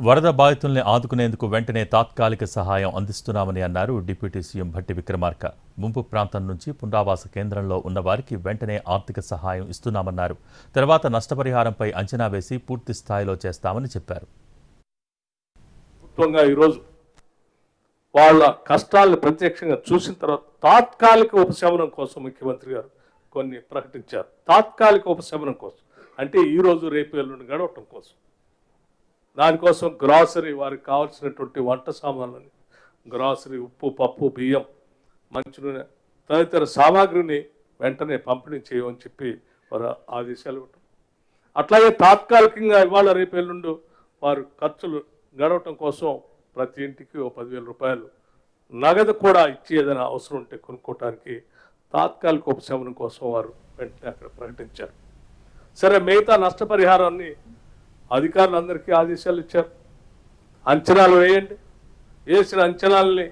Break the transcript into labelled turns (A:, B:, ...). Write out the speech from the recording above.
A: వరద బాధితుల్ని ఆదుకునేందుకు వెంటనే తాత్కాలిక సహాయం అందిస్తున్నామని అన్నారు డిప్యూటీ సీఎం భట్టి విక్రమార్క. ముంపు ప్రాంతం నుంచి పునరావాస కేంద్రంలో ఉన్న వారికి వెంటనే ఆర్థిక సహాయం ఇస్తున్నామన్నారు. తర్వాత నష్టపరిహారంపై అంచనా వేసి పూర్తి స్థాయిలో చేస్తామని చెప్పారు.
B: ప్రభుత్వంగా ఈరోజు వాళ్ళ కష్టాలను ప్రత్యక్షంగా చూసిన తర్వాత తాత్కాలిక ఉపశమనం కోసం ముఖ్యమంత్రి గారు కొన్ని ప్రకటించారు. తాత్కాలిక ఉపశమనం కోసం. అంటే ఈ రోజు రేపు ఎల్లుండి గడవటం కోసం. దానికోసం గ్రాసరీ వారికి కావాల్సినటువంటి వంట సామాన్లని గ్రాసరీ ఉప్పు పప్పు బియ్యం మంచి నూనె తదితర సామాగ్రిని వెంటనే పంపిణీ చేయమని చెప్పి వారు ఆదేశాలు ఇవ్వటం. అట్లాగే తాత్కాలికంగా ఇవాళ రేపు ఎల్లుండు వారు ఖర్చులు గడవటం కోసం ప్రతి ఇంటికి ఓ పదివేల రూపాయలు నగదు కూడా ఇచ్చి ఏదైనా అవసరం ఉంటే కొనుక్కోవటానికి తాత్కాలిక ఉపశమనం కోసం వారు వెంటనే అక్కడ ప్రకటించారు. సరే మిగతా నష్టపరిహారాన్ని అధికారులందరికీ ఆదేశాలు ఇచ్చారు. అంచనాలు వేయండి. వేసిన అంచనాలని